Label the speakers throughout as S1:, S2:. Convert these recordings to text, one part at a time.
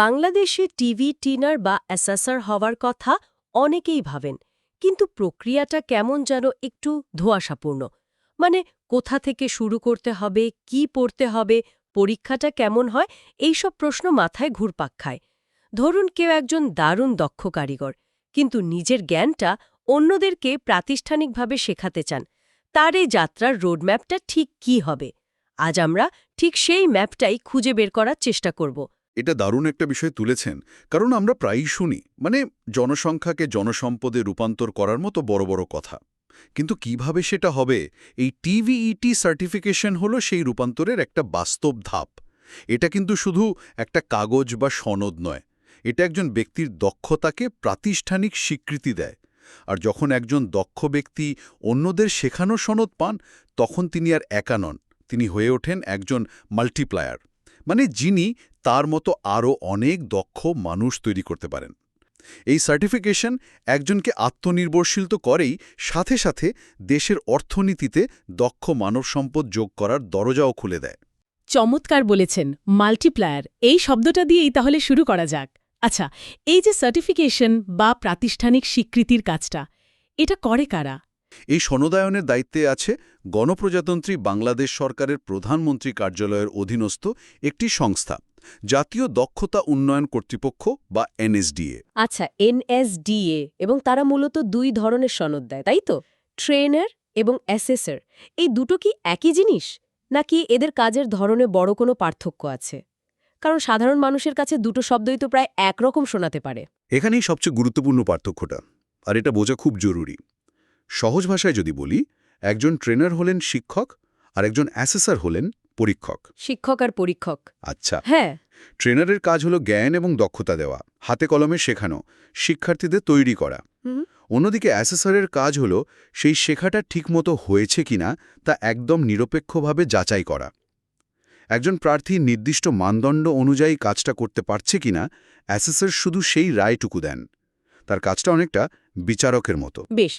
S1: বাংলাদেশে টিভি, টিনার বা অ্যাসাসার হওয়ার কথা অনেকেই ভাবেন, কিন্তু প্রক্রিয়াটা কেমন যেন একটু ধোঁয়াশাপূর্ণ। মানে কোথা থেকে শুরু করতে হবে, কি পড়তে হবে, পরীক্ষাটা কেমন হয়, এইসব প্রশ্ন মাথায় ঘুরপাক খায়। ধরুন কেউ একজন দারুণ দক্ষ কারিগর, কিন্তু নিজের জ্ঞানটা অন্যদেরকে প্রাতিষ্ঠানিকভাবে শেখাতে চান, তার এই যাত্রার রোডম্যাপটা ঠিক কি হবে? আজ আমরা ঠিক সেই ম্যাপটাই খুঁজে বের করার চেষ্টা করব।
S2: এটা দারুণ একটা বিষয় তুলেছেন। কারণ আমরা প্রায়ই শুনি মানে জনসংখ্যাকে জনসম্পদে রূপান্তর করার মতো বড় বড় কথা। কিন্তু কীভাবে সেটা হবে? এই টিভিইটি সার্টিফিকেশন হলো সেই রূপান্তরের একটা বাস্তব ধাপ। এটা কিন্তু শুধু একটা কাগজ বা সনদ নয়। এটা একজন ব্যক্তির দক্ষতাকে প্রাতিষ্ঠানিক স্বীকৃতি দেয়। আর যখন একজন দক্ষ ব্যক্তি অন্যদের শেখানো সনদ পান, তখন তিনি আর একা নন। তিনি হয়ে ওঠেন একজন মাল্টিপ্লায়ার। মানে যিনি তার মতো আরও অনেক দক্ষ মানুষ তৈরি করতে পারেন। এই সার্টিফিকেশন একজনকে আত্মনির্ভরশীল তো করেই, সাথে সাথে দেশের অর্থনীতিতে দক্ষ মানব সম্পদ যোগ করার দরজাও খুলে দেয়।
S3: চমৎকার বলেছেন মাল্টিপ্লায়ার। এই শব্দটা দিয়েই তাহলে শুরু করা যাক। আচ্ছা এই যে সার্টিফিকেশন বা প্রাতিষ্ঠানিক স্বীকৃতির কাজটা, এটা করে কারা?
S2: এই সনদায়নের দায়িত্বে আছে গণপ্রজাতন্ত্রী বাংলাদেশ সরকারের প্রধানমন্ত্রী কার্যালয়ের অধীনস্থ একটি সংস্থা জাতীয় দক্ষতা উন্নয়ন কর্তৃপক্ষ বা এনএসডিএ।
S1: আচ্ছা এনএসডিএ এবং তারা মূলত দুই ধরনের সনদ দেয় তাই তো? ট্রেনার এবং অ্যাসেসর। এই দুটো কি একই জিনিস? নাকি এদের কাজের ধরনে বড় কোনো পার্থক্য আছে? কারণ সাধারণ মানুষের কাছে দুটো শব্দই তো প্রায় একরকম শোনাতে পারে।
S2: এখানেই সবচেয়ে গুরুত্বপূর্ণ পার্থক্যটা আর এটা বোঝা খুব জরুরি। সহজ ভাষায় যদি বলি একজন ট্রেনার হলেন শিক্ষক আর একজন অ্যাসেসর হলেন পরীক্ষক।
S1: শিক্ষক আর পরীক্ষক।
S2: আচ্ছা।
S1: হ্যাঁ।
S2: ট্রেনারের কাজ হলো জ্ঞান এবং দক্ষতা দেওয়া হাতে কলমে শেখানো শিক্ষার্থীদের তৈরি করা। অন্যদিকে অ্যাসেসরের কাজ হলো সেই শেখাটা ঠিকমতো হয়েছে কিনা তা একদম নিরপেক্ষভাবে যাচাই করা। একজন প্রার্থী নির্দিষ্ট মানদণ্ড অনুযায়ী কাজটা করতে পারছে কিনা অ্যাসেসর শুধু সেই রায়টুকু দেন। তার কাজটা অনেকটা বিচারকের মতো।
S1: বেশ।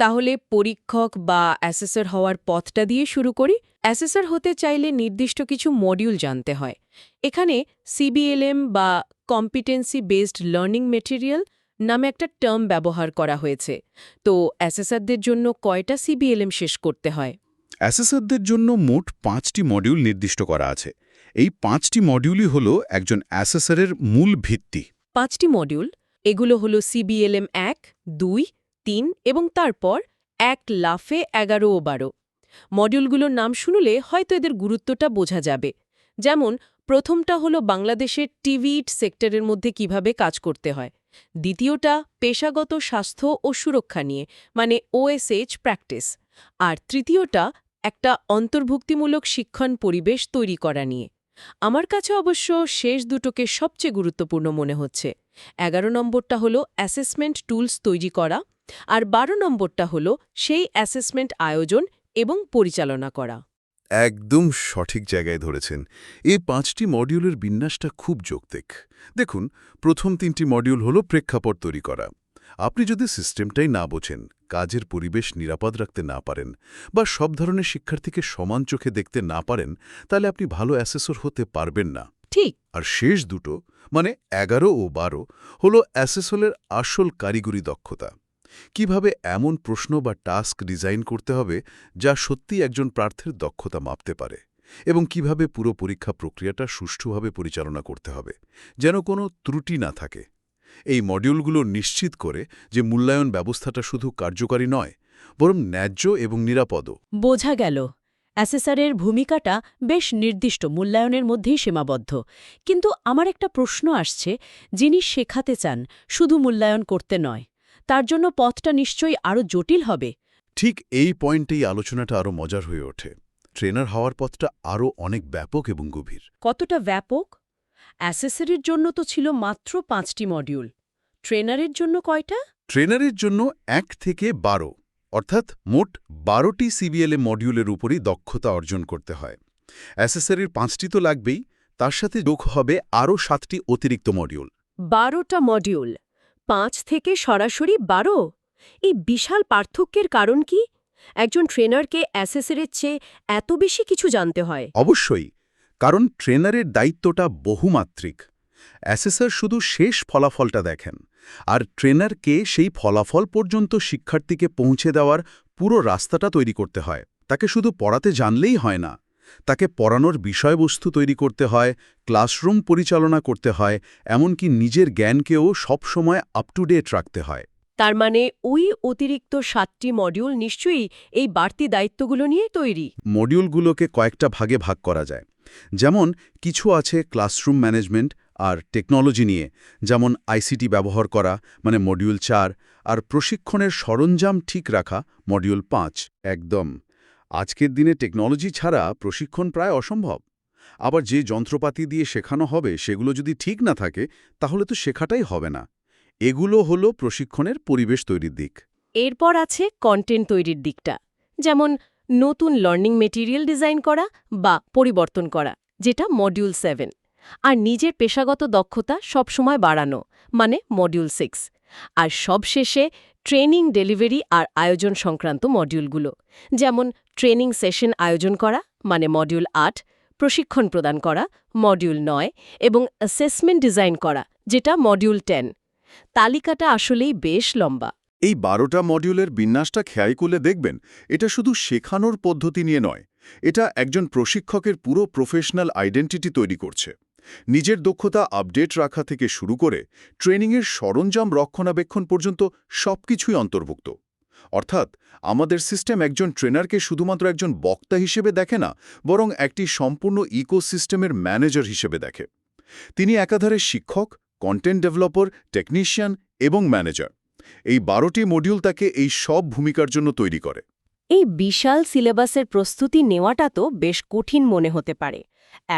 S1: তাহলে পরীক্ষক বা অ্যাসেসর হওয়ার পথটা দিয়ে শুরু করি। অ্যাসেসর হতে চাইলে নির্দিষ্ট কিছু মডিউল জানতে হয়। এখানে সিবিএলএম বা কম্পিটেন্সি বেসড লার্নিং মেটেরিয়াল নামে একটা টার্ম ব্যবহার করা হয়েছে। তো অ্যাসেসরদের জন্য কয়টা সিবিএলএম শেষ করতে হয়?
S2: অ্যাসেসরদের জন্য মোট পাঁচটি মডিউল নির্দিষ্ট করা আছে। এই পাঁচটি মডিউলই হল একজন অ্যাসেসরের মূল ভিত্তি।
S1: পাঁচটি মডিউল। এগুলো হলো সিবিএলএম এক দুই তিন এবং তারপর এক লাফে এগারো ও বারো। মডিউলগুলোর নাম শুনলে হয়তো এদের গুরুত্বটা বোঝা যাবে। যেমন, প্রথমটা হলো বাংলাদেশের টিভিট সেক্টরের মধ্যে কীভাবে কাজ করতে হয়। দ্বিতীয়টা, পেশাগত স্বাস্থ্য ও সুরক্ষা নিয়ে মানে ওএসএইচ প্র্যাকটিস আর তৃতীয়টা, একটা অন্তর্ভুক্তিমূলক শিক্ষণ পরিবেশ তৈরি করা নিয়ে। আমার কাছে অবশ্য শেষ দুটোকে সবচেয়ে গুরুত্বপূর্ণ মনে হচ্ছে। এগারো নম্বরটা হলো অ্যাসেসমেন্ট টুলস তৈরি করা আর বারো নম্বরটা হলো সেই অ্যাসেসমেন্ট আয়োজন এবং পরিচালনা করা।
S2: একদম সঠিক জায়গায় ধরেছেন। এই পাঁচটি মডিউলের বিন্যাসটা খুব যৌক্তিক। দেখুন প্রথম তিনটি মডিউল হল প্রেক্ষাপট তৈরি করা। আপনি যদি সিস্টেমটাই না বোঝেন কাজের পরিবেশ নিরাপদ রাখতে না পারেন বা সব ধরনের শিক্ষার্থীকে সমান চোখে দেখতে না পারেন তাহলে আপনি ভালো অ্যাসেসর হতে পারবেন না।
S1: ঠিক।
S2: আর শেষ দুটো মানে এগারো ও বারো হল অ্যাসেসলের আসল কারিগরি দক্ষতা। কীভাবে এমন প্রশ্ন বা টাস্ক ডিজাইন করতে হবে যা সত্যি একজন প্রার্থীর দক্ষতা মাপতে পারে এবং কীভাবে পুরো পরীক্ষা প্রক্রিয়াটা সুষ্ঠুভাবে পরিচালনা করতে হবে যেন কোনো ত্রুটি না থাকে। এই মডিউলগুলো নিশ্চিত করে যে মূল্যায়ন ব্যবস্থাটা শুধু কার্যকারী নয়, বরং ন্যায্য এবং নিরাপদও।
S3: বোঝা গেল। অ্যাসেসরের ভূমিকাটা বেশ নির্দিষ্ট মূল্যায়নের মধ্যেই সীমাবদ্ধ। কিন্তু আমার একটা প্রশ্ন আসছে, যিনি শেখাতে চান, শুধু মূল্যায়ন করতে নয়। তার জন্য পথটা নিশ্চয়ই আরও জটিল হবে।
S2: ঠিক এই পয়েন্টেই আলোচনাটা আরও মজার হয়ে ওঠে। ট্রেনার হওয়ার পথটা আরও অনেক ব্যাপক এবং গভীর।
S1: কতটা ব্যাপক? অ্যাসেসরির জন্য তো ছিল মাত্র পাঁচটি মডিউল। ট্রেনারের জন্য কয়টা?
S2: ট্রেনারের জন্য এক থেকে বারো অর্থাৎ মোট বারোটি সিবিএলএ মডিউলের উপরই দক্ষতা অর্জন করতে হয়। অ্যাসেসরির পাঁচটি তো লাগবেই তার সাথে যোগ হবে আরও সাতটি অতিরিক্ত মডিউল।
S1: বারোটা মডিউল। পাঁচ থেকে সরাসরি বারো? এই বিশাল পার্থক্যের কারণ কি? একজন ট্রেনারকে অ্যাসেসরের চেয়ে এত বেশি কিছু জানতে হয়।
S2: অবশ্যই, কারণ ট্রেনারের দায়িত্বটা বহুমাত্রিক। অ্যাসেসর শুধু শেষ ফলাফলটা দেখেন, আর ট্রেনারকে সেই ফলাফল পর্যন্ত শিক্ষার্থীকে পৌঁছে দেওয়ার পুরো রাস্তাটা তৈরি করতে হয়। তাকে শুধু পড়াতে জানলেই হয় না। তাকে পড়ানোর বিষয়বস্তু তৈরি করতে হয় ক্লাসরুম পরিচালনা করতে হয় এমনকি নিজের জ্ঞানকেও সবসময় আপ টু ডেট রাখতে হয়।
S1: তার মানে ওই অতিরিক্ত সাতটি মডিউল নিশ্চয়ই এই বাড়তি দায়িত্বগুলো নিয়ে তৈরি?
S2: মডিউলগুলোকে কয়েকটা ভাগে ভাগ করা যায়। যেমন কিছু আছে ক্লাসরুম ম্যানেজমেন্ট আর টেকনোলজি নিয়ে যেমন আইসিটি ব্যবহার করা মানে মডিউল চার আর প্রশিক্ষণের সরঞ্জাম ঠিক রাখা মডিউল পাঁচ একদম। আজকের দিনে টেকনোলজি ছাড়া প্রশিক্ষণ প্রায় অসম্ভব। আবার যে যন্ত্রপাতি দিয়ে শেখানো হবে সেগুলো যদি ঠিক না থাকে, তাহলে তো শেখাটাই হবে না। এগুলো হলো প্রশিক্ষণের পরিবেশ তৈরির দিক।
S1: এরপর আছে কন্টেন্ট তৈরির দিকটা, যেমন নতুন লার্নিং মেটেরিয়াল ডিজাইন করা বা পরিবর্তন করা, যেটা মডিউল সেভেন আর নিজের পেশাগত দক্ষতা সবসময় বাড়ানো মানে মডিউল সিক্স আর সবশেষে ট্রেনিং ডেলিভারি আর আয়োজন সংক্রান্ত মডিউলগুলো, যেমন ট্রেনিং সেশন আয়োজন করা মানে মডিউল আট, প্রশিক্ষণ প্রদান করা, মডিউল নয় এবং অ্যাসেসমেন্ট ডিজাইন করা, যেটা মডিউল টেন। তালিকাটা আসলেই বেশ লম্বা।
S4: এই বারোটা মডিউলের বিন্যাসটা খেয়াল করলে দেখবেন, এটা শুধু শেখানোর পদ্ধতি নিয়ে নয়, এটা একজন প্রশিক্ষকের পুরো প্রফেশনাল আইডেন্টিটি তৈরি করছে। নিজের দক্ষতা আপডেট রাখা থেকে শুরু করে ট্রেনিংয়ের সরঞ্জাম রক্ষণাবেক্ষণ পর্যন্ত সবকিছুই অন্তর্ভুক্ত। অর্থাৎ, আমাদের সিস্টেম একজন ট্রেনারকে শুধুমাত্র একজন বক্তা হিসেবে দেখে না, বরং একটি সম্পূর্ণ ইকোসিস্টেমের ম্যানেজার হিসেবে দেখে। তিনি একাধারে শিক্ষক, কন্টেন্ট ডেভেলপার, টেকনিশিয়ান এবং ম্যানেজার। এই বারোটি মডিউল তাকে এই সব ভূমিকার জন্য তৈরি করে।
S1: এই বিশাল সিলেবাসের প্রস্তুতি নেওয়াটা তো বেশ কঠিন মনে হতে পারে।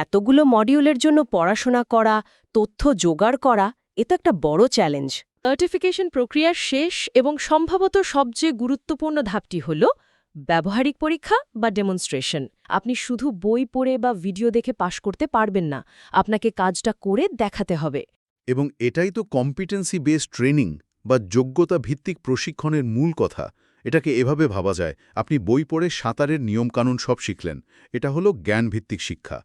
S1: এতগুলো মডিউলের জন্য পড়াশোনা করা তথ্য জোগাড় করা এ তো একটা বড় চ্যালেঞ্জ। সার্টিফিকেশন প্রক্রিয়ার শেষ এবং সম্ভবত সবচেয়ে গুরুত্বপূর্ণ ধাপটি হল ব্যবহারিক পরীক্ষা বা ডেমনস্ট্রেশন। আপনি শুধু বই পড়ে বা ভিডিও দেখে পাশ করতে পারবেন না আপনাকে কাজটা করে দেখাতে হবে।
S2: এবং এটাই তো কম্পিটেন্সি বেসড ট্রেনিং বা যোগ্যতা ভিত্তিক প্রশিক্ষণের মূল কথা। এটাকে এভাবে ভাবা যায়, আপনি বই পড়ে সাঁতারের নিয়মকানুন সব শিখলেন, এটা হলো জ্ঞানভিত্তিক শিক্ষা।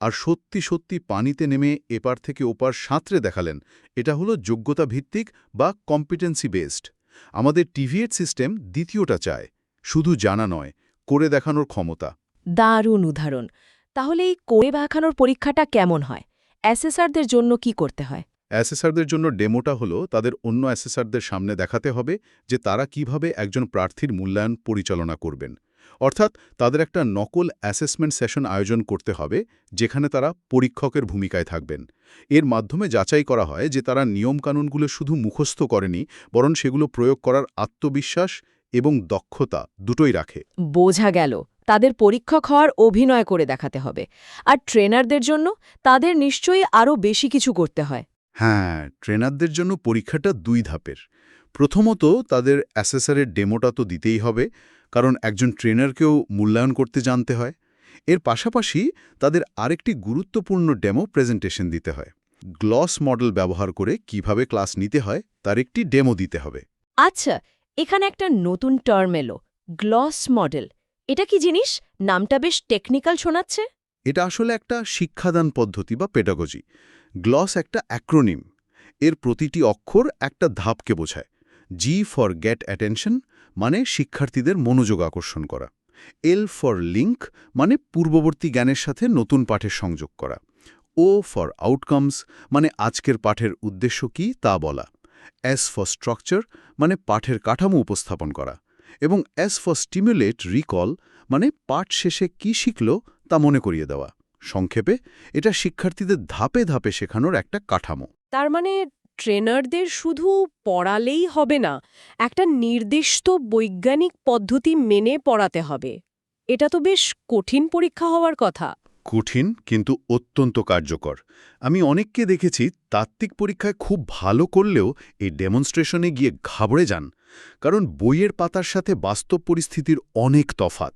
S2: আর সত্যি সত্যি পানিতে নেমে এপার থেকে ওপার সাঁতরে দেখালেন, এটা হলো যোগ্যতা ভিত্তিক বা কম্পিটেন্সি বেসড আমাদের টিভিএড সিস্টেম দ্বিতীয়টা চায়, শুধু জানা নয়, করে দেখানোর ক্ষমতা।
S1: দারুণ উদাহরণ। তাহলে এই করে দেখানোর পরীক্ষাটা কেমন হয়? অ্যাসেসারদের জন্য কি করতে হয়?
S2: অ্যাসেসারদের জন্য ডেমোটা হলো তাদের অন্য অ্যাসেসারদের সামনে দেখাতে হবে যে তারা কীভাবে একজন প্রার্থীর মূল্যায়ন পরিচালনা করবেন। অর্থাৎ তাদের একটা নকল অ্যাসেসমেন্ট সেশন আয়োজন করতে হবে, যেখানে তারা পরীক্ষকের ভূমিকায় থাকবেন। এর মাধ্যমে যাচাই করা হয় যে তারা নিয়মকানুনগুলো শুধু মুখস্থ করেনি, বরং সেগুলো প্রয়োগ করার আত্মবিশ্বাস এবং দক্ষতা দুটোই রাখে।
S1: বোঝা গেল, তাদের পরীক্ষক হওয়ার অভিনয় করে দেখাতে হবে। আর ট্রেনারদের জন্য তাদের নিশ্চয়ই আরও বেশি কিছু করতে হয়।
S2: হ্যাঁ ট্রেনারদের জন্য পরীক্ষাটা দুই ধাপের। প্রথমত তাদের অ্যাসেসারের ডেমোটা তো দিতেই হবে কারণ একজন ট্রেনারকেও মূল্যায়ন করতে জানতে হয়। এর পাশাপাশি তাদের আরেকটি গুরুত্বপূর্ণ ডেমো প্রেজেন্টেশন দিতে হয়। গ্লস মডেল ব্যবহার করে কীভাবে ক্লাস নিতে হয় তার একটি ডেমো দিতে হবে।
S1: আচ্ছা এখানে একটা নতুন টার্ম এলো গ্লস মডেল। এটা কি জিনিস? নামটা বেশ টেকনিক্যাল শোনাচ্ছে।
S2: এটা আসলে একটা শিক্ষাদান পদ্ধতি বা পেডাগজি। গ্লস একটা অ্যাক্রোনিম। এর প্রতিটি অক্ষর একটা ধাপকে বোঝায়। জি ফর গেট অ্যাটেনশন মানে শিক্ষার্থীদের মনোযোগ আকর্ষণ করা। এল ফর লিঙ্ক মানে পূর্ববর্তী জ্ঞানের সাথে নতুন পাঠের সংযোগ করা। ও ফর আউটকামস মানে আজকের পাঠের উদ্দেশ্য কি তা বলা। এস ফর স্ট্রাকচার মানে পাঠের কাঠামো উপস্থাপন করা। এবং এস ফর স্টিমুলেট রিকল মানে পাঠ শেষে কি শিখল তা মনে করিয়ে দেওয়া। সংক্ষেপে এটা শিক্ষার্থীদের ধাপে ধাপে শেখানোর একটা কাঠামো।
S1: তার মানে ট্রেনারদের শুধু পড়ালেই হবে না একটা নির্দিষ্ট বৈজ্ঞানিক পদ্ধতি মেনে পড়াতে হবে। এটা তো বেশ কঠিন পরীক্ষা হওয়ার কথা।
S2: কঠিন কিন্তু অত্যন্ত কার্যকর। আমি অনেককে দেখেছি তাত্ত্বিক পরীক্ষায় খুব ভালো করলেও এই ডেমনস্ট্রেশনে গিয়ে ঘাবড়ে যান কারণ বইয়ের পাতার সাথে বাস্তব পরিস্থিতির অনেক তফাত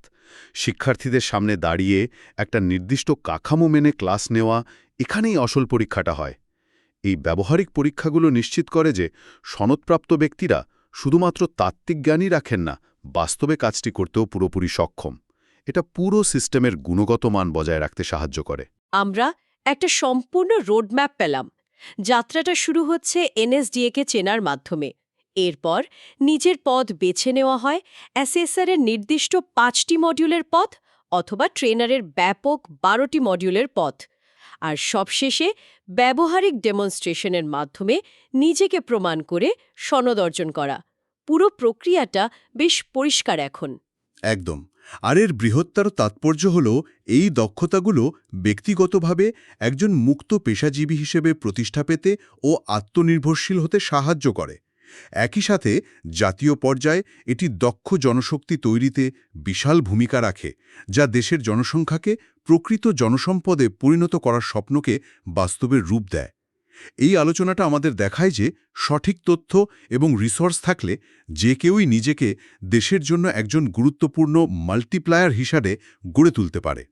S2: শিক্ষার্থীদের সামনে দাঁড়িয়ে একটা নির্দিষ্ট কাঠামো মেনে ক্লাস নেওয়া এখানেই আসল পরীক্ষাটা হয়। এই ব্যবহারিক পরীক্ষাগুলো নিশ্চিত করে যে সনদপ্রাপ্ত ব্যক্তিরা শুধুমাত্র তাত্ত্বিক জ্ঞানই রাখেন না, বাস্তবে কাজটি করতেও পুরোপুরি সক্ষম। এটা পুরো সিস্টেমের গুণগত মান বজায় রাখতে সাহায্য করে।
S1: আমরা একটা সম্পূর্ণ রোডম্যাপ পেলাম। যাত্রাটা শুরু হচ্ছে এনএসডিএকে চেনার মাধ্যমে। এরপর নিজের পদ বেছে নেওয়া হয় এসএসআরের নির্দিষ্ট পাঁচটি মডিউলের পথ অথবা ট্রেনারের ব্যাপক বারোটি মডিউলের পথ আর সবশেষে ব্যবহারিক ডেমনস্ট্রেশনের মাধ্যমে নিজেকে প্রমাণ করে সনদ অর্জন করা। পুরো প্রক্রিয়াটা বেশ পরিষ্কার এখন।
S2: একদম। আর এর বৃহত্তর তাৎপর্য হল এই দক্ষতাগুলো ব্যক্তিগতভাবে একজন মুক্ত পেশাজীবী হিসেবে প্রতিষ্ঠা পেতে ও আত্মনির্ভরশীল হতে সাহায্য করে। একই সাথে জাতীয় পর্যায়ে এটি দক্ষ জনশক্তি তৈরিতে বিশাল ভূমিকা রাখে, যা দেশের জনসংখ্যাকে প্রকৃত জনসম্পদে পরিণত করার স্বপ্নকে বাস্তবের রূপ দেয়। এই আলোচনাটা আমাদের দেখায় যে সঠিক তথ্য এবং রিসোর্স থাকলে যে কেউই নিজেকে দেশের জন্য একজন গুরুত্বপূর্ণ মাল্টিপ্লায়ার হিসাবে গড়ে তুলতে পারে।